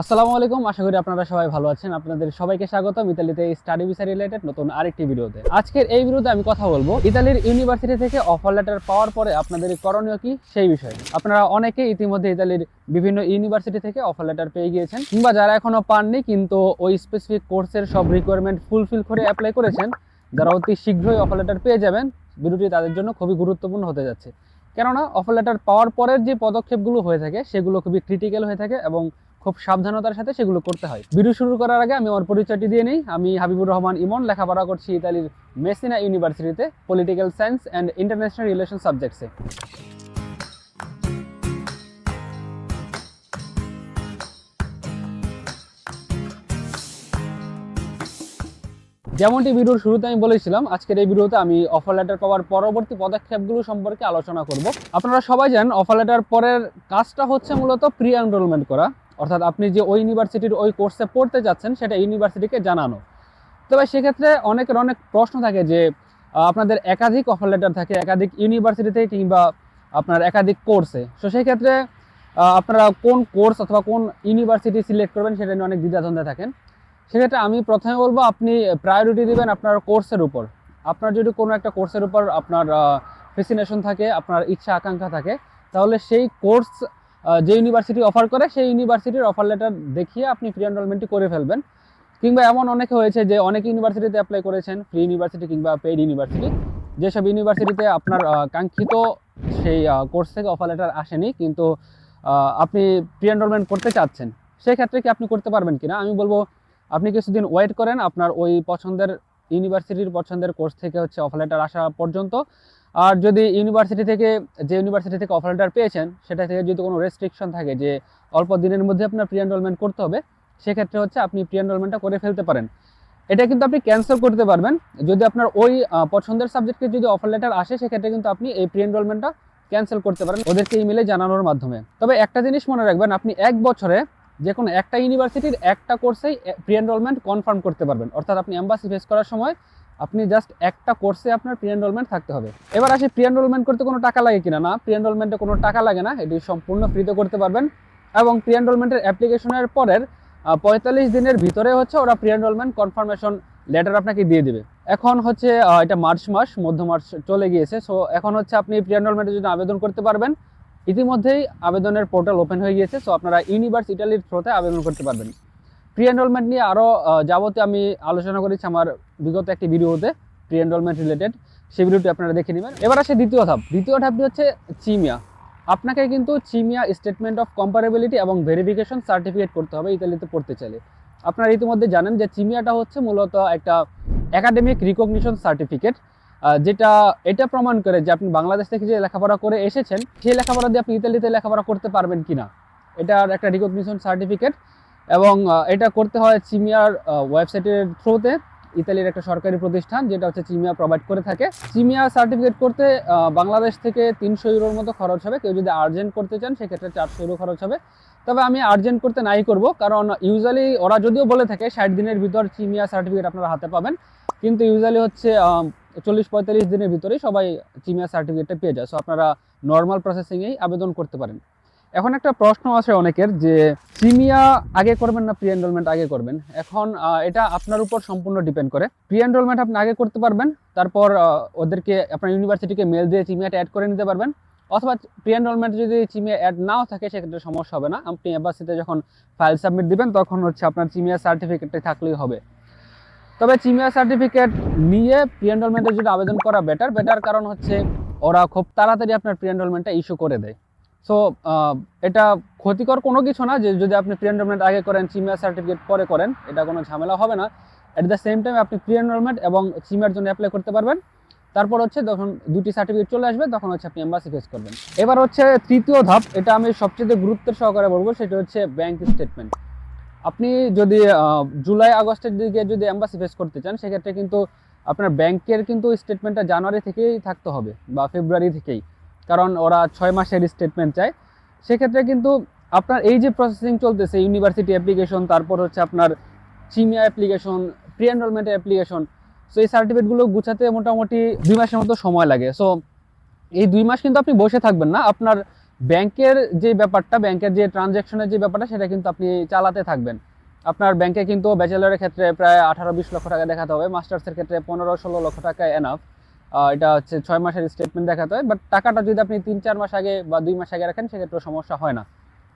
আসসালামু আলাইকুম, আশা করি আপনারা সবাই ভালো আছেন। আপনাদের সবাইকে স্বাগত ইতালিতে স্টাডি ভিসা রিলেটেড নতুন আরেকটি ভিডিওতে। আজকের এই ভিডিওতে আমি কথা বলব ইতালির ইউনিভার্সিটি থেকে অফার লেটার পাওয়ার পরে আপনাদের করণীয় কি সেই বিষয়ে। আপনারা অনেকে ইতিমধ্যে ইতালির বিভিন্ন ইউনিভার্সিটি থেকে অফার লেটার পেয়ে গিয়েছেন, কিংবা যারা এখনও পাননি, কিন্তু ওই স্পেসিফিক কোর্সের সব রিকোয়ারমেন্ট ফুলফিল করে অ্যাপ্লাই করেছেন, যারা অতি শীঘ্রই অফার লেটার পেয়ে যাবেন, ভিডিওটি তাদের জন্য খুবই গুরুত্বপূর্ণ হতে যাচ্ছে। কেননা, অফার লেটার পাওয়ার পরের যে পদক্ষেপগুলো হয়ে থাকে, সেগুলো খুবই ক্রিটিক্যাল হয়ে থাকে এবং খুব সাবধানতার সাথে সেগুলো করতে হয়। ভিডিও শুরু করার আগে আমি আমার পরিচয়টি দিয়ে নিই। আমি হাবিবুর রহমান ইমন, লেখাপড়া করছি ইতালির মেসিনা ইউনিভার্সিটিতে political science and international relation সাবজেক্টসে যেমনটি ভিডিওর শুরুতে আমি বলেছিলাম, আজকের এই ভিডিওতে আমি অফার লেটার পাওয়ার পরবর্তী পদক্ষেপগুলো সম্পর্কে আলোচনা করব। আপনারা সবাই জানেন অফার লেটার পরের কাজটা হচ্ছে মূলত প্রি এনরোলমেন্ট করা। অর্থাৎ আপনি যে ওই ইউনিভার্সিটির ওই কোর্সে পড়তে যাচ্ছেন, সেটা ইউনিভার্সিটিকে জানানো। তবে সেক্ষেত্রে অনেকের অনেক প্রশ্ন থাকে যে আপনাদের একাধিক অফার লেটার থাকে, একাধিক ইউনিভার্সিটিতে কিংবা আপনার একাধিক কোর্সে তো সেই ক্ষেত্রে আপনারা কোন কোর্স অথবা কোন ইউনিভার্সিটি সিলেক্ট করবেন সেটা নিয়ে অনেক দ্বিধাদ্বন্দ্বে থাকেন। সেক্ষেত্রে আমি প্রথমে বলব, আপনি প্রায়োরিটি দিবেন আপনার কোর্সের উপর। আপনার যদি কোনো একটা কোর্সের উপর আপনার ফেসিনেশন থাকে, আপনার ইচ্ছা আকাঙ্ক্ষা থাকে, তাহলে সেই কোর্স যে ইউনিভার্সিটি অফার করে, সেই ইউনিভার্সিটির অফার লেটার দেখিয়ে আপনি ফ্রি এনরোলমেন্টটি করে ফেলবেন। কিংবা এমন অনেকে হয়েছে যে অনেক ইউনিভার্সিটিতে অ্যাপ্লাই করেছেন ফ্রি ইউনিভার্সিটি কিংবা পেইড ইউনিভার্সিটি যেসব ইউনিভার্সিটিতে আপনার কাঙ্ক্ষিত সেই কোর্স থেকে অফার লেটার আসেনি, কিন্তু আপনি প্রি এনরোলমেন্ট করতে চাচ্ছেন, সেক্ষেত্রে কি আপনি করতে পারবেন কিনা? আমি বলব, আপনি কিছুদিন ওয়েট করেন, আপনার ওই পছন্দের ইউনিভার্সিটির পছন্দের কোর্স থেকে হচ্ছে অফার লেটার আসা পর্যন্ত। আর যদি ইউনিভার্সিটি থেকে, যে ইউনিভার্সিটি থেকে অফার লেটার পেয়েছেন, সেটা থেকে যদি কোনো রেস্ট্রিকশন থাকে যে অল্প দিনের মধ্যে আপনার প্রি এনরোলমেন্ট করতে হবে, সেক্ষেত্রে হচ্ছে আপনি প্রি এনরোলমেন্টটা করে ফেলতে পারেন। এটা কিন্তু আপনি ক্যান্সেল করতে পারবেন। যদি আপনার ওই পছন্দের সাবজেক্টে যদি অফার লেটার আসে, সেক্ষেত্রে কিন্তু আপনি এই প্রি এনরোলমেন্টটা ক্যান্সেল করতে পারেন ওদেরকে ইমেলে জানানোর মাধ্যমে। তবে একটা জিনিস মনে রাখবেন, আপনি এক বছরে যে কোনো একটা ইউনিভার্সিটির একটা কোর্সেই প্রি এনরোলমেন্ট কনফার্ম করতে পারবেন। অর্থাৎ আপনি অ্যাম্বাসি ফেস করার সময় আপনি জাস্ট একটা কোর্সে আপনার প্রি এনরোলমেন্ট থাকতে হবে। এবার আসি প্রি এনরোলমেন্ট করতে কোনো টাকা লাগে কিনা? না প্রি এনরোলমেন্টে কোনো টাকা লাগে না, এটি সম্পূর্ণ ফ্রিতে করতে পারবেন। এবং প্রি এনরোলমেন্টের অ্যাপ্লিকেশনের পরের পঁয়তাল্লিশ দিনের ভিতরে হচ্ছে ওরা প্রি এনরোলমেন্ট কনফার্মেশন লেটার আপনাকে দিয়ে দিবে। এখন হচ্ছে এটা মার্চ মাস, মধ্য মার্চ চলে গিয়েছে। সো এখন হচ্ছে আপনি প্রি এনরোলমেন্টের জন্য আবেদন করতে পারবেন। ইতিমধ্যেই আবেদনের পোর্টাল ওপেন হয়ে গিয়েছে। সো আপনারা ইউনিভার্স ইটালির থ্রোতে আবেদন করতে পারবেন। প্রি এনরোলমেন্ট নিয়ে আরও যাবতীয় আমি আলোচনা করেছি আমার বিগত একটি ভিডিওতে প্রি এনরোলমেন্ট রিলেটেড সেই ভিডিওটি আপনারা দেখে নেবেন। এবার আসে দ্বিতীয় ধাপ। দ্বিতীয় ধাপটি হচ্ছে চিমিয়া। আপনাকে কিন্তু চিমিয়া স্টেটমেন্ট অফ কম্পারেবিলিটি এবং ভেরিফিকেশন সার্টিফিকেট করতে হবে, ইতালিতে পড়তে চাইলে। আপনারা ইতিমধ্যে জানেন যে চিমিয়াটা হচ্ছে মূলত একটা একাডেমিক রিকগনিশন সার্টিফিকেট যেটা, এটা প্রমাণ করে যে আপনি বাংলাদেশ থেকে যে লেখাপড়া করে এসেছেন, সেই লেখাপড়া দিয়ে আপনি ইতালিতে লেখাপড়া করতে পারবেন কিনা। এটার একটা রিকগনিশন সার্টিফিকেট এবং এটা করতে হয় চিমিয়ার ওয়েবসাইটের থ্রুতে, ইতালির একটা সরকারি প্রতিষ্ঠান, যেটা হচ্ছে চিমিয়া প্রোভাইড করে থাকে। চিমিয়া সার্টিফিকেট করতে বাংলাদেশ থেকে তিনশো ইউরোর মতো খরচ হবে। কেউ যদি আর্জেন্ট করতে চান, সেক্ষেত্রে চারশো ইউরো খরচ হবে। তবে আমি আর্জেন্ট করতে নাই করব, কারণ ইউজুয়ালি ওরা যদিও বলে থাকে, ষাট দিনের ভিতর চিমিয়া সার্টিফিকেট আপনারা হাতে পাবেন। কিন্তু ইউজুয়ালি হচ্ছে চল্লিশ পঁয়তাল্লিশ দিনের ভিতরেই সবাই চিমিয়া সার্টিফিকেটটা পেয়ে যায়। সো আপনারা নর্মাল প্রসেসিংয়েই আবেদন করতে পারেন। এখন একটা প্রশ্ন আছে অনেকের যে প্রিমিয়া আগে করবেন না প্রি এনরোলমেন্ট আগে করবেন? এখন এটা আপনার উপর সম্পূর্ণ ডিপেন্ড করে। প্রি এনরোলমেন্ট আপনি আগে করতে পারবেন, তারপর ওদেরকে, আপনার ইউনিভার্সিটিকে মেল দিয়ে চিমিয়াটা অ্যাড করে নিতে পারবেন। অথবা প্রি এনরোলমেন্ট যদি চিমিয়া অ্যাড নাও থাকে, সেক্ষেত্রে সমস্যা হবে না। আপনি এম্বাসিতে যখন ফাইল সাবমিট দিবেন, তখন হচ্ছে আপনার চিমিয়া সার্টিফিকেটটা থাকলেই হবে। তবে চিমিয়া সার্টিফিকেট নিয়ে প্রি এনরোলমেন্টের জন্য আবেদন করা বেটার বেটার কারণ হচ্ছে ওরা খুব তাড়াতাড়ি আপনার প্রি এনরোলমেন্টটা ইস্যু করে দেয়। সো এটা ক্ষতিকর কোনো কিছু না যে যদি আপনি প্রি এনরোলমেন্ট আগে করেন চিমিয়া সার্টিফিকেট পরে করেন, এটা কোনো ঝামেলা হবে না। অ্যাট দ্য সেম টাইম আপনি প্রি এনরোলমেন্ট এবং চিমিয়ার জন্য অ্যাপ্লাই করতে পারবেন। তারপর হচ্ছে যখন দুটি সার্টিফিকেট চলে আসবে, তখন হচ্ছে আপনি এম্বাসি ফেস করবেন। এবার হচ্ছে তৃতীয় ধাপ, এটা আমি সবচেয়ে গুরুত্বের সহকারে বলব, সেটা হচ্ছে ব্যাংক স্টেটমেন্ট আপনি যদি জুলাই, আগস্টের দিকে যদি এম্বাসি ফেস করতে চান, সেক্ষেত্রে কিন্তু আপনার ব্যাংকের কিন্তু স্টেটমেন্টটা জানুয়ারি থেকেই থাকতে হবে বা ফেব্রুয়ারি থেকেই। কারণ ওরা ছয় মাসের স্টেটমেন্ট চায়। সেক্ষেত্রে কিন্তু আপনার এই যে প্রসেসিং চলতেছে ইউনিভার্সিটি অ্যাপ্লিকেশন তারপর হচ্ছে আপনার চিমিয়া অ্যাপ্লিকেশন প্রি এনরোলমেন্টের অ্যাপ্লিকেশন সো এই সার্টিফিকেটগুলো গুছাতে মোটামুটি দুই মাসের মতো সময় লাগে। সো এই দুই মাস কিন্তু আপনি বসে থাকবেন না। আপনার ব্যাংকের যে ব্যাপারটা, ব্যাংকের যে ট্রানজ্যাকশনের যে ব্যাপারটা, সেটা কিন্তু আপনি চালাতে থাকবেন। আপনার ব্যাংকে কিন্তু ব্যাচেলারের ক্ষেত্রে প্রায় আঠারো, বিশ লক্ষ টাকা দেখাতে হবে। মাস্টার্সের ক্ষেত্রে পনেরো, ষোলো লক্ষ টাকা এনাফ এটা হচ্ছে ছয় মাসের স্টেটমেন্ট দেখাতে হয় বাট টাকাটা যদি আপনি তিন, চার মাস আগে বা দুই মাস আগে রাখেন সেক্ষেত্রে সমস্যা হয় না।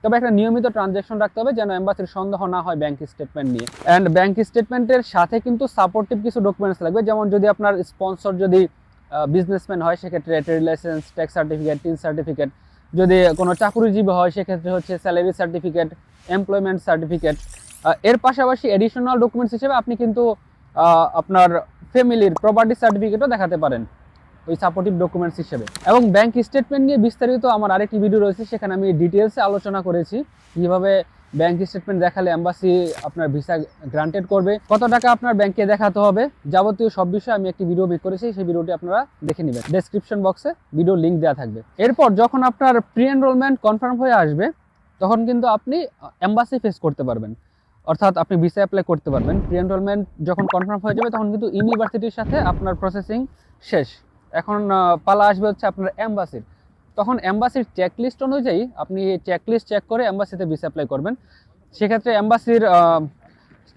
তবে একটা নিয়মিত ট্রানজ্যাকশন রাখতে হবে যেন এম্বাসির সন্দেহ না হয় ব্যাংক স্টেটমেন্ট নিয়ে। অ্যান্ড ব্যাংক স্টেটমেন্টের সাথে কিন্তু সাপোর্টিভ কিছু ডকুমেন্টস লাগবে, যেমন যদি আপনার স্পন্সর যদি বিজনেসম্যান হয়, সেক্ষেত্রে trade licence tax certificate TIN certificate যদি কোনো চাকুরিজীবী হয়, সেক্ষেত্রে হচ্ছে স্যালারি সার্টিফিকেট এমপ্লয়মেন্ট সার্টিফিকেট এর পাশাপাশি এডিশনাল ডকুমেন্টস হিসেবে আপনি কিন্তু আপনার ফ্যামিলির প্রপার্টি সার্টিফিকেটও দেখাতে পারেন ওই সাপোর্টিভ ডকুমেন্টস হিসেবে। এবং ব্যাংক স্টেটমেন্ট নিয়ে বিস্তারিত আমার আরেকটি ভিডিও রয়েছে, সেখানে আমি ডিটেলসে আলোচনা করেছি, কীভাবে ব্যাংক স্টেটমেন্ট দেখালে অ্যাম্বাসি আপনার ভিসা গ্রান্টেড করবে, কত টাকা আপনার ব্যাংকে দেখাতে হবে, যাবতীয় সব বিষয়ে আমি একটি ভিডিও মেক করেছি, সেই ভিডিওটি আপনারা দেখে নেবেন। ডেসক্রিপশন বক্সে ভিডিও লিঙ্ক দেওয়া থাকবে। এরপর যখন আপনার প্রি এনরোলমেন্ট কনফার্ম হয়ে আসবে, তখন কিন্তু আপনি এম্বাসি ফেস করতে পারবেন। অর্থাৎ আপনি ভিসা অ্যাপ্লাই করতে পারবেন। প্রি এনরোলমেন্ট যখন কনফার্ম হয়ে যাবে, তখন কিন্তু ইউনিভার্সিটির সাথে আপনার প্রসেসিং শেষ। এখন পালা আসবে হচ্ছে আপনার এম্বাসির তখন এম্বাসির চেকলিস্ট অনুযায়ী আপনি চেকলিস্ট চেক করে এম্বাসিতে ভিসা অ্যাপ্লাই করবেন। সেক্ষেত্রে অ্যাম্বাসির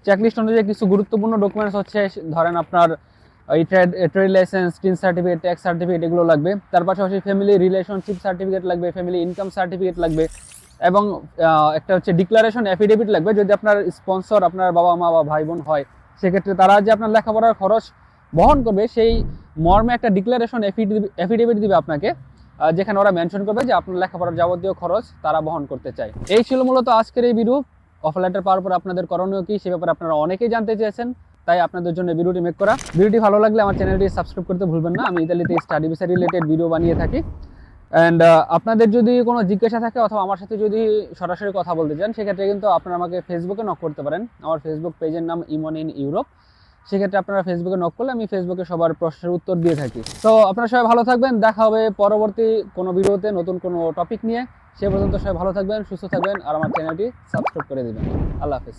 চেকলিস্ট অনুযায়ী কিছু গুরুত্বপূর্ণ ডকুমেন্টস হচ্ছে, ধরেন আপনার এই trade trade licence TIN certificate tax certificate এগুলো লাগবে। তার পাশাপাশি ফ্যামিলি রিলেশনশিপ সার্টিফিকেট লাগবে ফ্যামিলি ইনকাম সার্টিফিকেট লাগবে। এবং একটা হচ্ছে ডিক্লারেশন অ্যাফিডেভিট লাগবে। যদি আপনার স্পন্সর আপনার বাবা মা বা ভাই বোন হয়, সেক্ষেত্রে তারা যে আপনার লেখাপড়ার খরচ বহন করবে, সেই মর্মে একটা ডিক্লারেশন অ্যাফিডেভিট দিবে আপনাকে যেখানে ওরা মেনশন করবে যে আপনার লেখাপড়ার যাবতীয় খরচ তারা বহন করতে চায়। এই ছিল মূলত আজকের এই ভিডিও অফার লেটার পাওয়ার পর আপনাদের করণীয় কি, সে ব্যাপারে আপনারা অনেকেই জানতে চেয়েছেন, তাই আপনাদের জন্য ভিডিওটি মেক করা। ভিডিওটি ভালো লাগলে আমার চ্যানেলটি সাবস্ক্রাইব করতে ভুলবেন না। আমি ইতালিতে স্টাডি ভিসা রিলেটেড ভিডিও বানিয়ে থাকি। অ্যান্ড আপনাদের যদি কোনো জিজ্ঞাসা থাকে অথবা আমার সাথে যদি সরাসরি কথা বলতে চান, সেক্ষেত্রে কিন্তু আপনারা আমাকে ফেসবুকে নক করতে পারেন। আমার ফেসবুক পেজের নাম ইমন ইন ইউরোপ সেক্ষেত্রে আপনারা ফেসবুকে নক করলে আমি ফেসবুকে সবার প্রশ্নের উত্তর দিয়ে থাকি। তো আপনারা সবাই ভালো থাকবেন। দেখা হবে পরবর্তী কোনো ভিডিওতে নতুন কোনো টপিক নিয়ে। সে পর্যন্ত সবাই ভালো থাকবেন, সুস্থ থাকবেন, আর আমার চ্যানেলটি সাবস্ক্রাইব করে দেবেন। আল্লাহ হাফিজ।